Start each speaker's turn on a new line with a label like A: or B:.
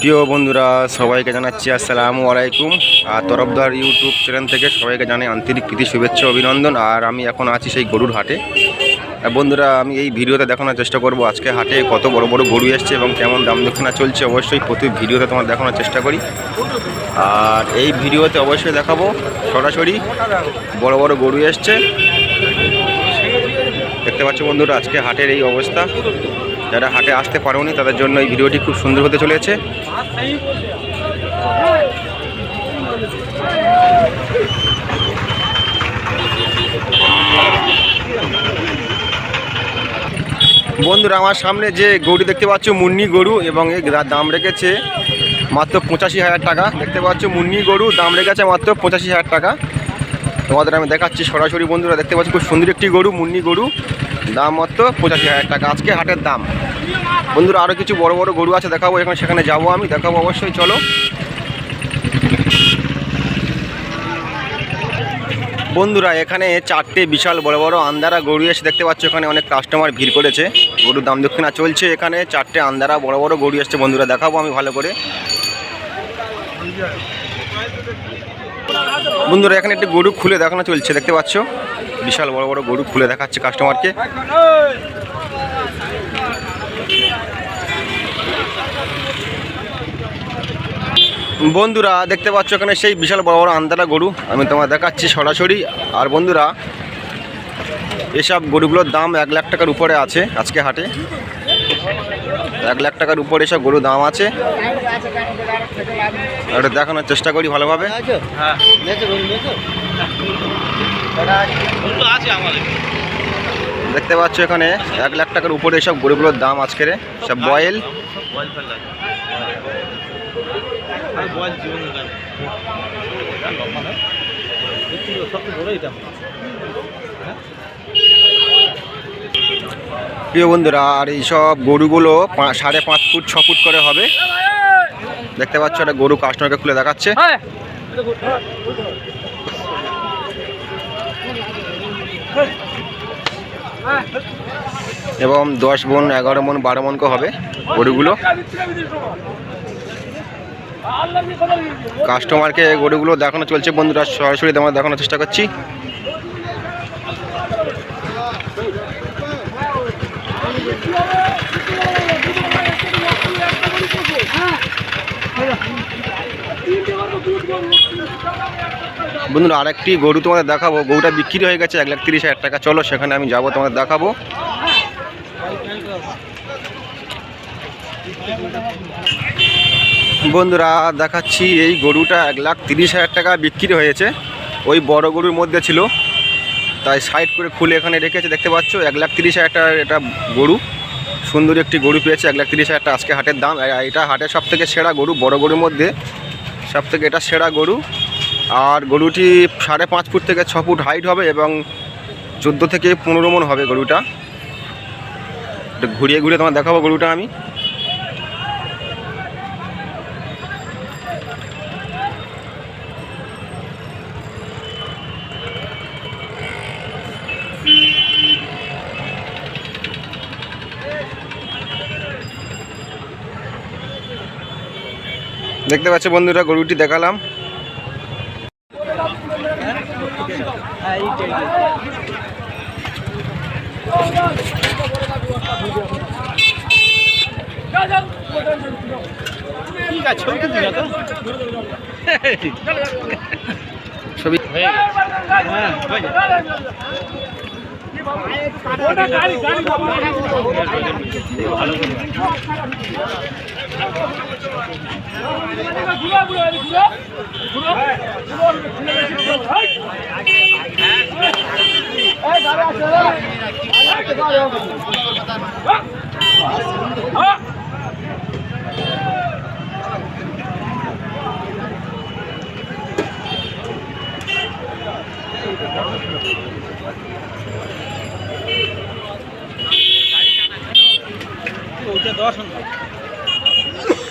A: প্রিয় বন্ধুরা, সবাইকে জানাচ্ছি আসসালামু আলাইকুম। আর তরফদার ইউটিউব চ্যানেল থেকে সবাইকে জানাই আন্তরিক প্রীতি, শুভেচ্ছা, অভিনন্দন। আর আমি এখন আছি সেই গরুর হাটে। বন্ধুরা, আমি এই ভিডিওতে দেখানোর চেষ্টা করব আজকে হাটে কত বড় বড় গরু এসছে এবং কেমন দাম দক্ষিণা চলছে। অবশ্যই প্রতি ভিডিওতে তোমার দেখানোর চেষ্টা করি। আর এই ভিডিওতে অবশ্যই দেখাবো, সরাসরি বড় বড় গরু এসছে। দেখতে পাচ্ছ বন্ধুরা, আজকে হাটের এই অবস্থা। যারা হাটে আসতে পারেনি, তাদের জন্য এই ভিডিওটি খুব সুন্দর হতে চলেছে। বন্ধুরা, আমার সামনে যে গরু দেখতে পাচ্ছ, মুন্নি গরু, এবং এর দাম রেখেছে মাত্র পঁচাশি হাজার টাকা। দেখতে পাচ্ছ, মুন্নি গরু, দাম রেখেছে মাত্র পঁচাশি হাজার টাকা। তোমাদের আমি দেখাচ্ছি সরাসরি, বন্ধুরা, দেখতে পাচ্ছি, খুব সুন্দর একটি গরু, মুন্নি গরু, দাম মাত্র পঁচাশি হাজার টাকা। আজকে হাটের দাম। বন্ধুরা আরও কিছু বড় বড় গরু আছে, দেখাবো, এখন সেখানে যাব আমি, দেখাবো অবশ্যই, চলো। বন্ধুরা, এখানে চারটে বিশাল বড় বড় আন্দারা গরু এসে দেখতে পাচ্ছ, এখানে অনেক কাস্টমার ভিড় করেছে। গরুর দাম দক্ষিণা চলছে এখানে, চারটে আন্দারা বড় বড় গরু এসছে, বন্ধুরা দেখাবো আমি ভালো করে। বন্ধুরা, এখানে একটি গরু খুলে দেখানো চলছে, দেখতে পাচ্ছ? বিশাল বড় বড় গরু খুলে দেখাচ্ছে কাস্টমারকে বন্ধুরা, দেখতে পাচ্ছ এখানে সেই বিশাল বড় বড় আন্দারা গরু। আমি তোমার দেখাচ্ছি সরাসরি। আর বন্ধুরা, এসব গরুগুলোর দাম এক লাখ টাকার উপরে আছে আজকে হাটে। এক লাখ টাকার উপরে এসব গরুর দাম আছে। এটা দেখানোর চেষ্টা করি ভালোভাবে। দেখতে পাচ্ছ এখানে এক লাখ টাকার উপরে এসব গরুগুলোর দাম আজকের। সব বয়েল। প্রিয় বন্ধুরা আর এইসব গরুগুলো পা- সাড়ে পাঁচ ফুট ছ ফুট করে হবে। দেখতে পাচ্ছ একটা গরু কাস্টমারকে খুলে দেখাচ্ছে। এবং দশ মন এগারো মন বারো মন করে হবে গরুগুলো। কাস্টমারকে গরুগুলো দেখানো চলছে। বন্ধুরা, সরাসরি তোমার দেখানোর চেষ্টা করছি। বন্ধুরা, আরেকটি গরু তোমাদের দেখাবো। গরুটা বিক্রি হয়ে গেছে এক লাখ তিরিশ হাজার টাকা। চলো, সেখানে আমি যাব, তোমাদের দেখাবো। বন্ধুরা, দেখাচ্ছি এই গরুটা এক লাখ তিরিশ হাজার টাকা বিক্রি হয়েছে। ওই বড় গরুর মধ্যে ছিল। তাই সাইড করে খুলে এখানে রেখেছে, দেখতে পাচ্ছ? এক লাখ তিরিশ হাজার টাকার এটা গরু। সুন্দর একটি গরু পেয়েছে, এক লাখ তিরিশ হাজার আজকে হাটের দাম। এটা হাটের সব থেকে সেরা গরু, বড় গরুর মধ্যে সব থেকে এটা সেরা গরু। আর গরুটি সাড়ে পাঁচ ফুট থেকে ছ ফুট হাইট হবে এবং চোদ্দ থেকে পনেরো মন হবে গরুটা। ঘুরিয়ে ঘুরিয়ে তোমার দেখাবো গরুটা আমি। দেখতে পাচ্ছ বন্ধুরা গরুটি দেখালাম। ছবি।
B: ওটা দশ